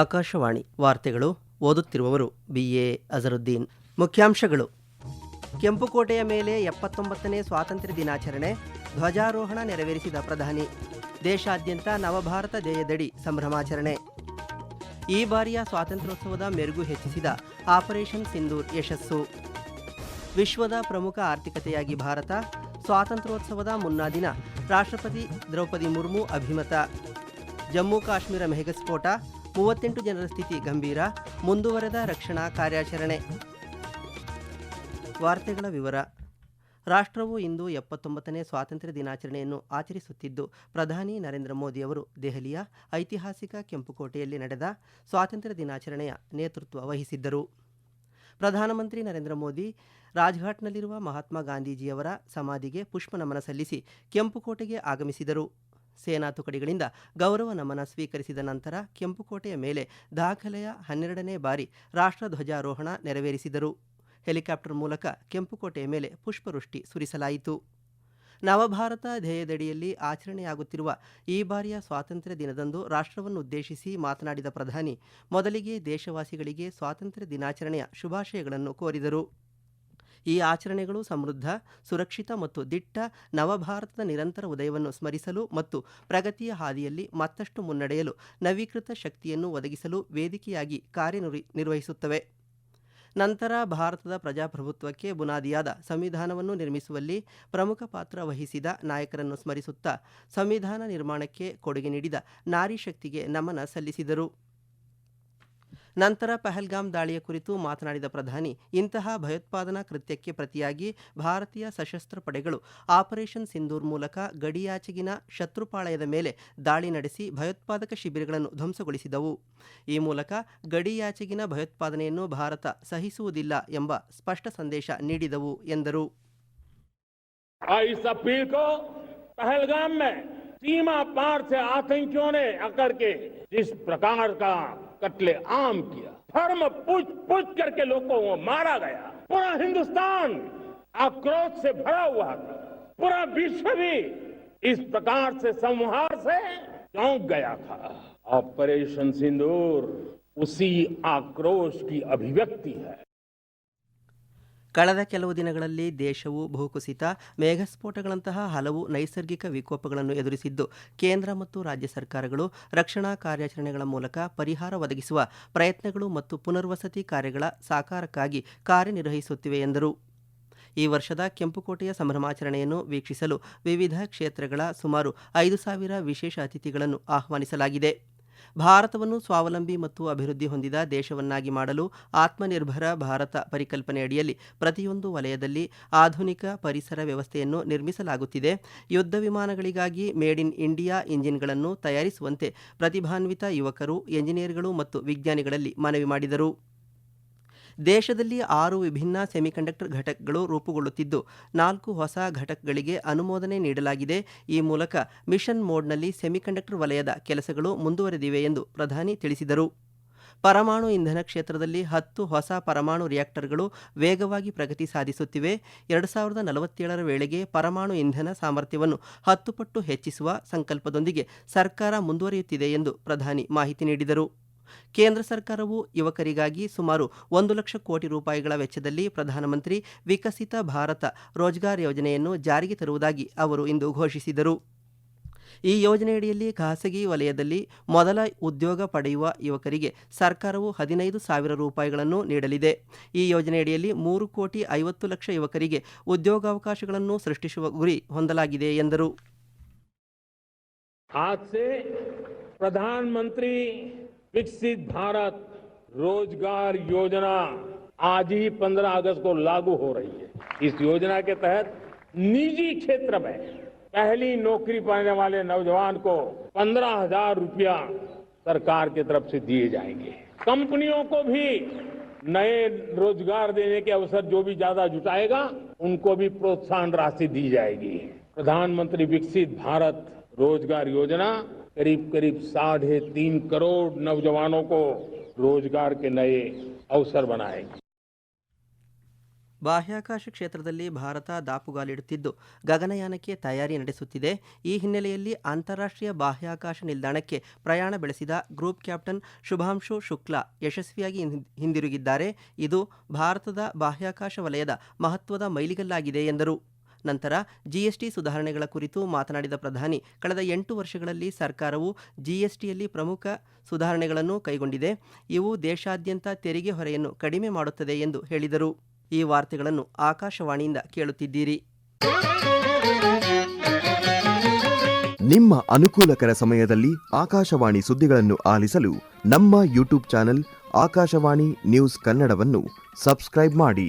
ಆಕಾಶವಾಣಿ ವಾರ್ತೆಗಳು ಓದುತ್ತಿರುವವರು ಬಿಎ ಅಜರುದ್ದೀನ್. ಮುಖ್ಯಾಂಶಗಳು. ಕೆಂಪುಕೋಟೆಯ ಮೇಲೆ ಎಪ್ಪತ್ತೊಂಬತ್ತನೇ ಸ್ವಾತಂತ್ರ್ಯ ದಿನಾಚರಣೆ, ಧ್ವಜಾರೋಹಣ ನೆರವೇರಿಸಿದ ಪ್ರಧಾನಿ. ದೇಶಾದ್ಯಂತ ನವಭಾರತ ಜಯದಡಿ ಸಂಭ್ರಮಾಚರಣೆ. ಈ ಬಾರಿಯ ಸ್ವಾತಂತ್ರ್ಯೋತ್ಸವದ ಮೆರುಗು ಹೆಚ್ಚಿಸಿದ ಆಪರೇಷನ್ ಸಿಂಧೂರ್ ಯಶಸ್ಸು. ವಿಶ್ವದ ಪ್ರಮುಖ ಆರ್ಥಿಕತೆಯಾಗಿ ಭಾರತ, ಸ್ವಾತಂತ್ರ್ಯೋತ್ಸವದ ಮುನ್ನಾ ದಿನ ರಾಷ್ಟ್ರಪತಿ ದ್ರೌಪದಿ ಮುರ್ಮು ಅಭಿಮತ. ಜಮ್ಮು ಕಾಶ್ಮೀರ ಮೆಹಗಸ್ಫೋಟ ಮೂವತ್ತೆಂಟು ಜನರ ಸ್ಥಿತಿ ಗಂಭೀರ. ಮುಂದುವರೆದ ರಕ್ಷಣಾ ಕಾರ್ಯಾಚರಣೆ. ವಾರ್ತೆಗಳ ವಿವರ. ರಾಷ್ಟ್ರವು ಇಂದು ಎಪ್ಪತ್ತೊಂಬತ್ತನೇ ಸ್ವಾತಂತ್ರ್ಯ ದಿನಾಚರಣೆಯನ್ನು ಆಚರಿಸುತ್ತಿದ್ದು, ಪ್ರಧಾನಿ ನರೇಂದ್ರ ಮೋದಿ ಅವರು ದೆಹಲಿಯ ಐತಿಹಾಸಿಕ ಕೆಂಪುಕೋಟೆಯಲ್ಲಿ ನಡೆದ ಸ್ವಾತಂತ್ರ್ಯ ದಿನಾಚರಣೆಯ ನೇತೃತ್ವ ವಹಿಸಿದ್ದರು. ಪ್ರಧಾನಮಂತ್ರಿ ನರೇಂದ್ರ ಮೋದಿ ರಾಜ್ಘಾಟ್ನಲ್ಲಿರುವ ಮಹಾತ್ಮ ಗಾಂಧೀಜಿಯವರ ಸಮಾಧಿಗೆ ಪುಷ್ಪನಮನ ಸಲ್ಲಿಸಿ ಕೆಂಪುಕೋಟೆಗೆ ಆಗಮಿಸಿದರು. ಸೇನಾ ತುಕಡಿಗಳಿಂದ ಗೌರವ ನಮನ ಸ್ವೀಕರಿಸಿದ ನಂತರ ಕೆಂಪುಕೋಟೆಯ ಮೇಲೆ ದಾಖಲೆಯ ಹನ್ನೆರಡನೇ ಬಾರಿ ರಾಷ್ಟ್ರಧ್ವಜಾರೋಹಣ ನೆರವೇರಿಸಿದರು. ಹೆಲಿಕಾಪ್ಟರ್ ಮೂಲಕ ಕೆಂಪುಕೋಟೆಯ ಮೇಲೆ ಪುಷ್ಪವೃಷ್ಟಿ ಸುರಿಸಲಾಯಿತು. ನವಭಾರತ ಧ್ಯೇಯದಡಿಯಲ್ಲಿ ಆಚರಣೆಯಾಗುತ್ತಿರುವ ಈ ಬಾರಿಯ ಸ್ವಾತಂತ್ರ್ಯ ದಿನದಂದು ರಾಷ್ಟ್ರವನ್ನು ಉದ್ದೇಶಿಸಿ ಮಾತನಾಡಿದ ಪ್ರಧಾನಿ, ಮೊದಲಿಗೆ ದೇಶವಾಸಿಗಳಿಗೆ ಸ್ವಾತಂತ್ರ್ಯ ದಿನಾಚರಣೆಯ ಶುಭಾಶಯಗಳನ್ನು ಕೋರಿದರು. ಈ ಆಚರಣೆಗಳು ಸಮೃದ್ಧ, ಸುರಕ್ಷಿತ ಮತ್ತು ದಿಟ್ಟ ನವಭಾರತದ ನಿರಂತರ ಉದಯವನ್ನು ಸ್ಮರಿಸಲು ಮತ್ತು ಪ್ರಗತಿಯ ಹಾದಿಯಲ್ಲಿ ಮತ್ತಷ್ಟು ಮುನ್ನಡೆಯಲು ನವೀಕೃತ ಶಕ್ತಿಯನ್ನು ಒದಗಿಸಲು ವೇದಿಕೆಯಾಗಿ ಕಾರ್ಯನಿರ್ವಹಿಸುತ್ತವೆ ನಿರ್ವಹಿಸುತ್ತವೆ. ನಂತರ ಭಾರತದ ಪ್ರಜಾಪ್ರಭುತ್ವಕ್ಕೆ ಬುನಾದಿಯಾದ ಸಂವಿಧಾನವನ್ನು ನಿರ್ಮಿಸುವಲ್ಲಿ ಪ್ರಮುಖ ಪಾತ್ರ ವಹಿಸಿದ ನಾಯಕರನ್ನು ಸ್ಮರಿಸುತ್ತಾ ಸಂವಿಧಾನ ನಿರ್ಮಾಣಕ್ಕೆ ಕೊಡುಗೆ ನೀಡಿದ ನಾರಿ ಶಕ್ತಿಗೆ ನಮನ ಸಲ್ಲಿಸಿದರು. ನಂತರ ಪಹಲ್ಗಾಮ್ ದಾಳಿಯ ಕುರಿತು ಮಾತನಾಡಿದ ಪ್ರಧಾನಿ, ಇಂತಹ ಭಯೋತ್ಪಾದನಾ ಕೃತ್ಯಕ್ಕೆ ಪ್ರತಿಯಾಗಿ ಭಾರತೀಯ ಸಶಸ್ತ್ರ ಪಡೆಗಳು ಆಪರೇಷನ್ ಸಿಂಧೂರ್ ಮೂಲಕ ಗಡಿಯಾಚೆಗಿನ ಶತ್ರುಪಾಳಯದ ಮೇಲೆ ದಾಳಿ ನಡೆಸಿ ಭಯೋತ್ಪಾದಕ ಶಿಬಿರಗಳನ್ನು ಧ್ವಂಸಗೊಳಿಸಿದವು. ಈ ಮೂಲಕ ಗಡಿಯಾಚೆಗಿನ ಭಯೋತ್ಪಾದನೆಯನ್ನು ಭಾರತ ಸಹಿಸುವುದಿಲ್ಲ ಎಂಬ ಸ್ಪಷ್ಟ ಸಂದೇಶ ನೀಡಿದವು ಎಂದರು. सीमा पार से आतंकियों ने आकर के जिस प्रकार का कत्ले आम किया, धर्म पूछ पूछ करके लोगों को मारा गया। पूरा हिंदुस्तान आक्रोश से भरा हुआ था। पूरा विश्व भी इस प्रकार से संहार से चौंक गया था। ऑपरेशन सिंदूर उसी आक्रोश की अभिव्यक्ति है। ಕಳೆದ ಕೆಲವು ದಿನಗಳಲ್ಲಿ ದೇಶವು ಭೂಕುಸಿತ, ಮೇಘಸ್ಫೋಟಗಳಂತಹ ಹಲವು ನೈಸರ್ಗಿಕ ವಿಕೋಪಗಳನ್ನು ಎದುರಿಸಿದ್ದು, ಕೇಂದ್ರ ಮತ್ತು ರಾಜ್ಯ ಸರ್ಕಾರಗಳು ರಕ್ಷಣಾ ಕಾರ್ಯಾಚರಣೆಗಳ ಮೂಲಕ ಪರಿಹಾರ ಒದಗಿಸುವ ಪ್ರಯತ್ನಗಳು ಮತ್ತು ಪುನರ್ವಸತಿ ಕಾರ್ಯಗಳ ಸಾಕಾರಕ್ಕಾಗಿ ಕಾರ್ಯನಿರ್ವಹಿಸುತ್ತಿವೆ ಎಂದರು. ಈ ವರ್ಷದ ಕೆಂಪುಕೋಟೆಯ ಸಂಭ್ರಮಾಚರಣೆಯನ್ನು ವೀಕ್ಷಿಸಲು ವಿವಿಧ ಕ್ಷೇತ್ರಗಳ ಸುಮಾರು ಐದು ಸಾವಿರ ವಿಶೇಷ ಅತಿಥಿಗಳನ್ನು ಆಹ್ವಾನಿಸಲಾಗಿದೆ. ಭಾರತವನ್ನು ಸ್ವಾವಲಂಬಿ ಮತ್ತು ಅಭಿವೃದ್ಧಿ ಹೊಂದಿದ ದೇಶವನ್ನಾಗಿ ಮಾಡಲು ಆತ್ಮನಿರ್ಭರ ಭಾರತ ಪರಿಕಲ್ಪನೆಯಡಿಯಲ್ಲಿ ಪ್ರತಿಯೊಂದು ವಲಯದಲ್ಲಿ ಆಧುನಿಕ ಪರಿಸರ ವ್ಯವಸ್ಥೆಯನ್ನು ನಿರ್ಮಿಸಲಾಗುತ್ತಿದೆ. ಯುದ್ಧ ವಿಮಾನಗಳಿಗಾಗಿ ಮೇಡ್ ಇನ್ ಇಂಡಿಯಾ ಇಂಜಿನ್ಗಳನ್ನು ತಯಾರಿಸುವಂತೆ ಪ್ರತಿಭಾನ್ವಿತ ಯುವಕರು, ಎಂಜಿನಿಯರ್ಗಳು ಮತ್ತು ವಿಜ್ಞಾನಿಗಳಲ್ಲಿ ಮನವಿ ಮಾಡಿದರು. ದೇಶದಲ್ಲಿ ಆರು ವಿಭಿನ್ನ ಸೆಮಿಕಂಡಕ್ಟರ್ ಘಟಕಗಳು ರೂಪುಗೊಳ್ಳುತ್ತಿದ್ದು, ನಾಲ್ಕು ಹೊಸ ಘಟಕಗಳಿಗೆ ಅನುಮೋದನೆ ನೀಡಲಾಗಿದೆ. ಈ ಮೂಲಕ ಮಿಷನ್ ಮೋಡ್ನಲ್ಲಿ ಸೆಮಿಕಂಡಕ್ಟರ್ ವಲಯದ ಕೆಲಸಗಳು ಮುಂದುವರೆದಿವೆ ಎಂದು ಪ್ರಧಾನಿ ತಿಳಿಸಿದರು. ಪರಮಾಣು ಇಂಧನ ಕ್ಷೇತ್ರದಲ್ಲಿ ಹತ್ತು ಹೊಸ ಪರಮಾಣು ರಿಯಾಕ್ಟರ್ಗಳು ವೇಗವಾಗಿ ಪ್ರಗತಿ ಸಾಧಿಸುತ್ತಿವೆ. ಎರಡು ಸಾವಿರದ ನಲವತ್ತೇಳರ ವೇಳೆಗೆ ಪರಮಾಣು ಇಂಧನ ಸಾಮರ್ಥ್ಯವನ್ನು ಹತ್ತು ಪಟ್ಟು ಹೆಚ್ಚಿಸುವ ಸಂಕಲ್ಪದೊಂದಿಗೆ ಸರ್ಕಾರ ಮುಂದುವರಿಯುತ್ತಿದೆ ಎಂದು ಪ್ರಧಾನಿ ಮಾಹಿತಿ ನೀಡಿದರು. ಕೇಂದ್ರ ಸರ್ಕಾರವು ಯುವಕರಿಗಾಗಿ ಸುಮಾರು ಒಂದು ಲಕ್ಷ ಕೋಟಿ ರೂಪಾಯಿಗಳ ವೆಚ್ಚದಲ್ಲಿ ಪ್ರಧಾನಮಂತ್ರಿ ವಿಕಸಿತ ಭಾರತ ರೋಜ್ಗಾರ್ ಯೋಜನೆಯನ್ನು ಜಾರಿಗೆ ತರುವುದಾಗಿ ಅವರು ಇಂದು ಘೋಷಿಸಿದರು. ಈ ಯೋಜನೆಯಡಿಯಲ್ಲಿ ಖಾಸಗಿ ವಲಯದಲ್ಲಿ ಮೊದಲ ಉದ್ಯೋಗ ಪಡೆಯುವ ಯುವಕರಿಗೆ ಸರ್ಕಾರವು ಹದಿನೈದು ಸಾವಿರ ರೂಪಾಯಿಗಳನ್ನು ನೀಡಲಿದೆ. ಈ ಯೋಜನೆಯಡಿಯಲ್ಲಿ ಮೂರು ಕೋಟಿ ಐವತ್ತು ಲಕ್ಷ ಯುವಕರಿಗೆ ಉದ್ಯೋಗಾವಕಾಶಗಳನ್ನು ಸೃಷ್ಟಿಸುವ ಗುರಿ ಹೊಂದಲಾಗಿದೆ ಎಂದರು. विकसित भारत रोज़गार योजना आज ही 15 अगस्त को लागू हो रही है। इस योजना के तहत निजी क्षेत्र में पहली नौकरी पाने वाले नौजवान को पंद्रह हज़ार रुपया सरकार की तरफ़ से दिए जाएँगे। कंपनियों को भी नए रोज़गार देने के अवसर जो भी ज़्यादा जुटाएगा, उनको भी प्रोत्साहन राशि दी जाएगी। प्रधानमंत्री विकसित भारत रोज़गार योजना करीब करीब साढ़े तीन करोड़ नौजवानों को रोजगार के नए अवसर बनाएगी ಬಾಹ್ಯಾಕಾಶ ಕ್ಷೇತ್ರದಲ್ಲಿ ಭಾರತ ದಾಪುಗಾಲಿಡುತ್ತಿದ್ದು ಗಗನಯಾನಕ್ಕೆ ತಯಾರಿ ನಡೆಸುತ್ತಿದೆ ಈ ಹಿನ್ನೆಲೆಯಲ್ಲಿ ಅಂತಾರಾಷ್ಟ್ರೀಯ ಬಾಹ್ಯಾಕಾಶ ನಿಲ್ದಾಣಕ್ಕೆ ಪ್ರಯಾಣ ಬೆಳೆಸಿದ ಗ್ರೂಪ್ ಕ್ಯಾಪ್ಟನ್ ಶುಭಾಂಶು ಶುಕ್ಲಾ ಯಶಸ್ವಿಯಾಗಿ ಹಿಂ- ಹಿಂದಿರುಗಿದ್ದಾರೆ ಇದು ಭಾರತದ ಬಾಹ್ಯಾಕಾಶ ವಲಯದ ಮಹತ್ವದ ಮೈಲಿಗಲ್ಲಾಗಿದೆ ಎಂದರು ನಂತರ ಜಿಎಸ್ಟಿ ಸುಧಾರಣೆಗಳ ಕುರಿತು ಮಾತನಾಡಿದ ಪ್ರಧಾನಿ, ಕಳೆದ ಎಂಟು ವರ್ಷಗಳಲ್ಲಿ ಸರ್ಕಾರವು ಜಿಎಸ್ಟಿಯಲ್ಲಿ ಪ್ರಮುಖ ಸುಧಾರಣೆಗಳನ್ನು ಕೈಗೊಂಡಿದೆ. ಇವು ದೇಶಾದ್ಯಂತ ತೆರಿಗೆ ಹೊರೆಯನ್ನು ಕಡಿಮೆ ಮಾಡುತ್ತದೆ ಎಂದು ಹೇಳಿದರು. ಈ ವಾರ್ತೆಗಳನ್ನು ಆಕಾಶವಾಣಿಯಿಂದ ಕೇಳುತ್ತಿದ್ದೀರಿ. ನಿಮ್ಮ ಅನುಕೂಲಕರ ಸಮಯದಲ್ಲಿ ಆಕಾಶವಾಣಿ ಸುದ್ದಿಗಳನ್ನು ಆಲಿಸಲು ನಮ್ಮ ಯೂಟ್ಯೂಬ್ ಚಾನೆಲ್ ಆಕಾಶವಾಣಿ ನ್ಯೂಸ್ ಕನ್ನಡವನ್ನು ಸಬ್ಸ್ಕ್ರೈಬ್ ಮಾಡಿ.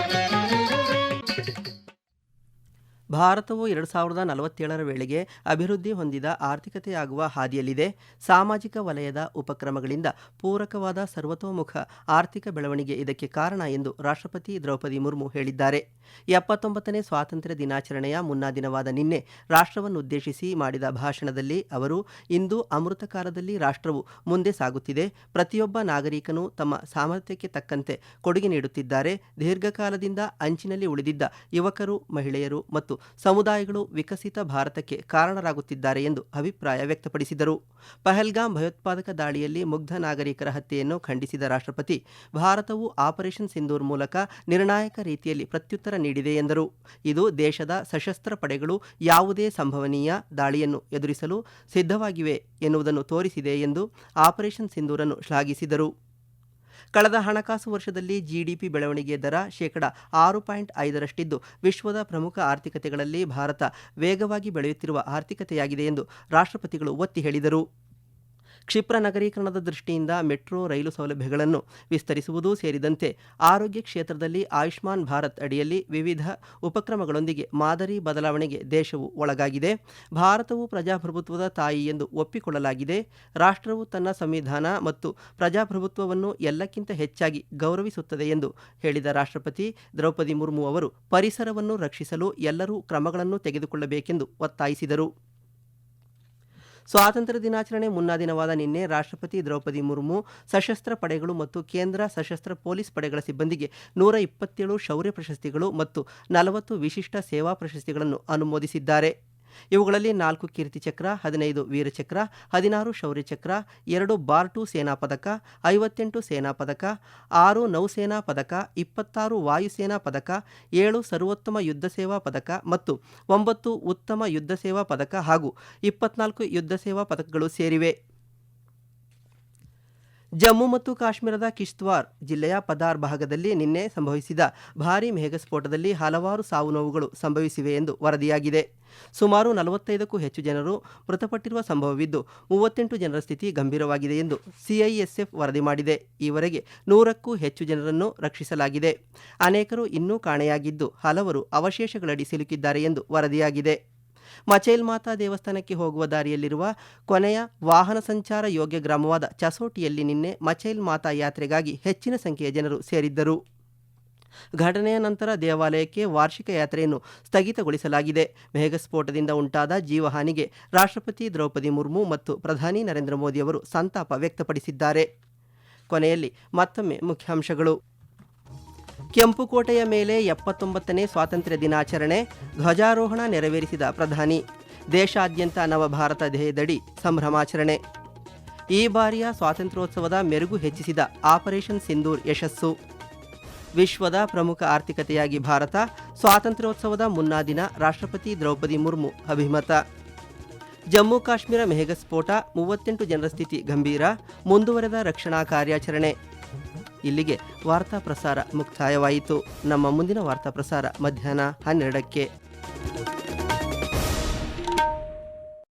ಭಾರತವು ಎರಡು ಸಾವಿರದ ನಲವತ್ತೇಳರ ವೇಳೆಗೆ ಅಭಿವೃದ್ಧಿ ಹೊಂದಿದ ಆರ್ಥಿಕತೆಯಾಗುವ ಹಾದಿಯಲ್ಲಿದೆ. ಸಾಮಾಜಿಕ ವಲಯದ ಉಪಕ್ರಮಗಳಿಂದ ಪೂರಕವಾದ ಸರ್ವತೋಮುಖ ಆರ್ಥಿಕ ಬೆಳವಣಿಗೆ ಇದಕ್ಕೆ ಕಾರಣ ಎಂದು ರಾಷ್ಟ್ರಪತಿ ದ್ರೌಪದಿ ಮುರ್ಮು ಹೇಳಿದ್ದಾರೆ. ಎಪ್ಪತ್ತೊಂಬತ್ತನೇ ಸ್ವಾತಂತ್ರ್ಯ ದಿನಾಚರಣೆಯ ಮುನ್ನಾ ದಿನವಾದ ನಿನ್ನೆ ರಾಷ್ಟ್ರವನ್ನುದ್ದೇಶಿಸಿ ಮಾಡಿದ ಭಾಷಣದಲ್ಲಿ ಅವರು, ಇಂದು ಅಮೃತ ಕಾಲದಲ್ಲಿ ರಾಷ್ಟ್ರವು ಮುಂದೆ ಸಾಗುತ್ತಿದೆ. ಪ್ರತಿಯೊಬ್ಬ ನಾಗರಿಕನು ತಮ್ಮ ಸಾಮರ್ಥ್ಯಕ್ಕೆ ತಕ್ಕಂತೆ ಕೊಡುಗೆ ನೀಡುತ್ತಿದ್ದಾರೆ. ದೀರ್ಘಕಾಲದಿಂದ ಅಂಚಿನಲ್ಲಿ ಉಳಿದಿದ್ದ ಯುವಕರು, ಮಹಿಳೆಯರು ಮತ್ತು ಸಮುದಾಯಗಳು ವಿಕಸಿತ ಭಾರತಕ್ಕೆ ಕಾರಣರಾಗುತ್ತಿದ್ದಾರೆ ಎಂದು ಅಭಿಪ್ರಾಯ ವ್ಯಕ್ತಪಡಿಸಿದರು. ಪಹಲ್ಗಾಮ್ ಭಯೋತ್ಪಾದಕ ದಾಳಿಯಲ್ಲಿ ಮುಗ್ಧ ನಾಗರಿಕರ ಹತ್ಯೆಯನ್ನು ಖಂಡಿಸಿದ ರಾಷ್ಟ್ರಪತಿ, ಭಾರತವು ಆಪರೇಷನ್ ಸಿಂಧೂರ್ ಮೂಲಕ ನಿರ್ಣಾಯಕ ರೀತಿಯಲ್ಲಿ ಪ್ರತ್ಯುತ್ತರ ನೀಡಿದೆ ಎಂದರು. ಇದು ದೇಶದ ಸಶಸ್ತ್ರ ಪಡೆಗಳು ಯಾವುದೇ ಸಂಭವನೀಯ ದಾಳಿಯನ್ನು ಎದುರಿಸಲು ಸಿದ್ಧವಾಗಿವೆ ಎನ್ನುವುದನ್ನು ತೋರಿಸಿದೆ ಎಂದು ಆಪರೇಷನ್ ಸಿಂಧೂರನ್ನು ಶ್ಲಾಘಿಸಿದರು. ಕಳೆದ ಹಣಕಾಸು ವರ್ಷದಲ್ಲಿ ಜಿಡಿಪಿ ಬೆಳವಣಿಗೆ ದರ ಶೇಕಡ ಆರು ಪಾಯಿಂಟ್ ಐದರಷ್ಟಿದ್ದು, ವಿಶ್ವದ ಪ್ರಮುಖ ಆರ್ಥಿಕತೆಗಳಲ್ಲಿ ಭಾರತ ವೇಗವಾಗಿ ಬೆಳೆಯುತ್ತಿರುವ ಆರ್ಥಿಕತೆಯಾಗಿದೆ ಎಂದು ರಾಷ್ಟ್ರಪತಿಗಳು ಒತ್ತಿ ಹೇಳಿದರು. ಕ್ಷಿಪ್ರ ನಗರೀಕರಣದ ದೃಷ್ಟಿಯಿಂದ ಮೆಟ್ರೋ, ರೈಲು ಸೌಲಭ್ಯಗಳನ್ನು ವಿಸ್ತರಿಸುವುದೂ ಸೇರಿದಂತೆ ಆರೋಗ್ಯ ಕ್ಷೇತ್ರದಲ್ಲಿ ಆಯುಷ್ಮಾನ್ ಭಾರತ್ ಅಡಿಯಲ್ಲಿ ವಿವಿಧ ಉಪಕ್ರಮಗಳೊಂದಿಗೆ ಮಾದರಿ ಬದಲಾವಣೆಗೆ ದೇಶವು ಒಳಗಾಗಿದೆ. ಭಾರತವು ಪ್ರಜಾಪ್ರಭುತ್ವದ ತಾಯಿ ಎಂದು ಒಪ್ಪಿಕೊಳ್ಳಲಾಗಿದೆ. ರಾಷ್ಟ್ರವು ತನ್ನ ಸಂವಿಧಾನ ಮತ್ತು ಪ್ರಜಾಪ್ರಭುತ್ವವನ್ನು ಎಲ್ಲಕ್ಕಿಂತ ಹೆಚ್ಚಾಗಿ ಗೌರವಿಸುತ್ತದೆ ಎಂದು ಹೇಳಿದ ರಾಷ್ಟ್ರಪತಿ ದ್ರೌಪದಿ ಮುರ್ಮು ಅವರು, ಪರಿಸರವನ್ನು ರಕ್ಷಿಸಲು ಎಲ್ಲರೂ ಕ್ರಮಗಳನ್ನು ತೆಗೆದುಕೊಳ್ಳಬೇಕೆಂದು ಒತ್ತಾಯಿಸಿದರು. ಸ್ವಾತಂತ್ರ್ಯ ದಿನಾಚರಣೆ ಮುನ್ನಾ ದಿನವಾದ ನಿನ್ನೆ ರಾಷ್ಟ್ರಪತಿ ದ್ರೌಪದಿ ಮುರ್ಮು, ಸಶಸ್ತ್ರ ಪಡೆಗಳು ಮತ್ತು ಕೇಂದ್ರ ಸಶಸ್ತ್ರ ಪೊಲೀಸ್ ಪಡೆಗಳ ಸಿಬ್ಬಂದಿಗೆ ನೂರ ಇಪ್ಪತ್ತೇಳು ಶೌರ್ಯ ಪ್ರಶಸ್ತಿಗಳು ಮತ್ತು ನಲವತ್ತು ವಿಶಿಷ್ಟ ಸೇವಾ ಪ್ರಶಸ್ತಿಗಳನ್ನು ಅನುಮೋದಿಸಿದ್ದಾರೆ. ಇವುಗಳಲ್ಲಿ ನಾಲ್ಕು ಕೀರ್ತಿ ಚಕ್ರ ಹದಿನೈದು ವೀರಚಕ್ರ, ಹದಿನಾರು ಶೌರ್ಯ ಚಕ್ರ ಎರಡು ಬಾರ್ ಟು ಸೇನಾ ಪದಕ ಐವತ್ತೆಂಟು ಸೇನಾ ಪದಕ ಆರು ನೌಸೇನಾ ಪದಕ, ಇಪ್ಪತ್ತಾರು ವಾಯುಸೇನಾ ಪದಕ, ಏಳು ಸರ್ವೋತ್ತಮ ಯುದ್ಧ ಸೇವಾ ಪದಕ ಮತ್ತು ಒಂಬತ್ತು ಉತ್ತಮ ಯುದ್ಧ ಸೇವಾ ಪದಕ ಹಾಗೂ ಇಪ್ಪತ್ನಾಲ್ಕು ಯುದ್ಧ ಸೇವಾ ಪದಕಗಳು ಸೇರಿವೆ. ಜಮ್ಮು ಮತ್ತು ಕಾಶ್ಮೀರದ ಕಿಶ್ತ್ವಾರ್ ಜಿಲ್ಲೆಯ ಪದಾರ್ ಭಾಗದಲ್ಲಿ ನಿನ್ನೆ ಸಂಭವಿಸಿದ ಭಾರೀ ಮೇಘಸ್ಫೋಟದಲ್ಲಿ ಹಲವಾರು ಸಾವು ನೋವುಗಳು ಸಂಭವಿಸಿವೆ ಎಂದು ವರದಿಯಾಗಿದೆ. ಸುಮಾರು ನಲವತ್ತೈದಕ್ಕೂ ಹೆಚ್ಚು ಜನರು ಮೃತಪಟ್ಟಿರುವ ಸಂಭವವಿದ್ದು, ಮೂವತ್ತೆಂಟು ಜನರ ಸ್ಥಿತಿ ಗಂಭೀರವಾಗಿದೆ ಎಂದು ಸಿಐಎಸ್ಎಫ್ ವರದಿ ಮಾಡಿದೆ. ಈವರೆಗೆ ನೂರಕ್ಕೂ ಹೆಚ್ಚು ಜನರನ್ನು ರಕ್ಷಿಸಲಾಗಿದೆ. ಅನೇಕರು ಇನ್ನೂ ಕಾಣೆಯಾಗಿದ್ದು, ಹಲವರು ಅವಶೇಷಗಳಡಿ ಸಿಲುಕಿದ್ದಾರೆ ಎಂದು ವರದಿಯಾಗಿದೆ. ಮಚೈಲ್ ಮಾತಾ ದೇವಸ್ಥಾನಕ್ಕೆ ಹೋಗುವ ದಾರಿಯಲ್ಲಿರುವ ಕೊನೆಯ ವಾಹನ ಸಂಚಾರ ಯೋಗ್ಯ ಗ್ರಾಮವಾದ ಚಸೋಟಿಯಲ್ಲಿ ನಿನ್ನೆ ಮಚೈಲ್ ಮಾತಾ ಯಾತ್ರೆಗಾಗಿ ಹೆಚ್ಚಿನ ಸಂಖ್ಯೆಯ ಜನರು ಸೇರಿದ್ದರು. ಘಟನೆಯ ನಂತರ ದೇವಾಲಯಕ್ಕೆ ವಾರ್ಷಿಕ ಯಾತ್ರೆಯನ್ನು ಸ್ಥಗಿತಗೊಳಿಸಲಾಗಿದೆ. ಮೇಘಸ್ಫೋಟದಿಂದ ಉಂಟಾದ ಜೀವಹಾನಿಗೆ ರಾಷ್ಟ್ರಪತಿ ದ್ರೌಪದಿ ಮುರ್ಮು ಮತ್ತು ಪ್ರಧಾನಿ ನರೇಂದ್ರ ಮೋದಿ ಅವರು ಸಂತಾಪ ವ್ಯಕ್ತಪಡಿಸಿದ್ದಾರೆ. ಕೊನೆಯಲ್ಲಿ ಮತ್ತೊಮ್ಮೆ ಮುಖ್ಯಾಂಶಗಳು. ಕೆಂಪುಕೋಟೆಯ ಮೇಲೆ ಎಪ್ಪತ್ತೊಂಬತ್ತನೇ ಸ್ವಾತಂತ್ರ್ಯ ದಿನಾಚರಣೆ ಧ್ವಜಾರೋಹಣ ನೆರವೇರಿಸಿದ ಪ್ರಧಾನಿ. ದೇಶಾದ್ಯಂತ ನವಭಾರತ ಧ್ಯೇಯದಡಿ ಸಂಭ್ರಮಾಚರಣೆ. ಈ ಬಾರಿಯ ಸ್ವಾತಂತ್ರ್ಯೋತ್ಸವದ ಮೆರುಗು ಹೆಚ್ಚಿಸಿದ ಆಪರೇಷನ್ ಸಿಂಧೂರ್ ಯಶಸ್ಸು. ವಿಶ್ವದ ಪ್ರಮುಖ ಆರ್ಥಿಕತೆಯಾಗಿ ಭಾರತ ಸ್ವಾತಂತ್ರ್ಯೋತ್ಸವದ ಮುನ್ನಾ ದಿನ ರಾಷ್ಟ್ರಪತಿ ದ್ರೌಪದಿ ಮುರ್ಮು ಅಭಿಮತ. ಜಮ್ಮು ಕಾಶ್ಮೀರ ಮೇಘಸ್ಫೋಟ ಮೂವತ್ತೆಂಟು ಜನರ ಸ್ಥಿತಿ ಗಂಭೀರ, ಮುಂದುವರೆದ ರಕ್ಷಣಾ ಕಾರ್ಯಾಚರಣೆ. ಇಲ್ಲಿಗೆ ವಾರ್ತಾ ಪ್ರಸಾರ ಮುಕ್ತಾಯವಾಯಿತು. ನಮ್ಮ ಮುಂದಿನ ವಾರ್ತಾ ಪ್ರಸಾರ ಮಧ್ಯಾಹ್ನ ಹನ್ನೆರಡಕ್ಕೆ.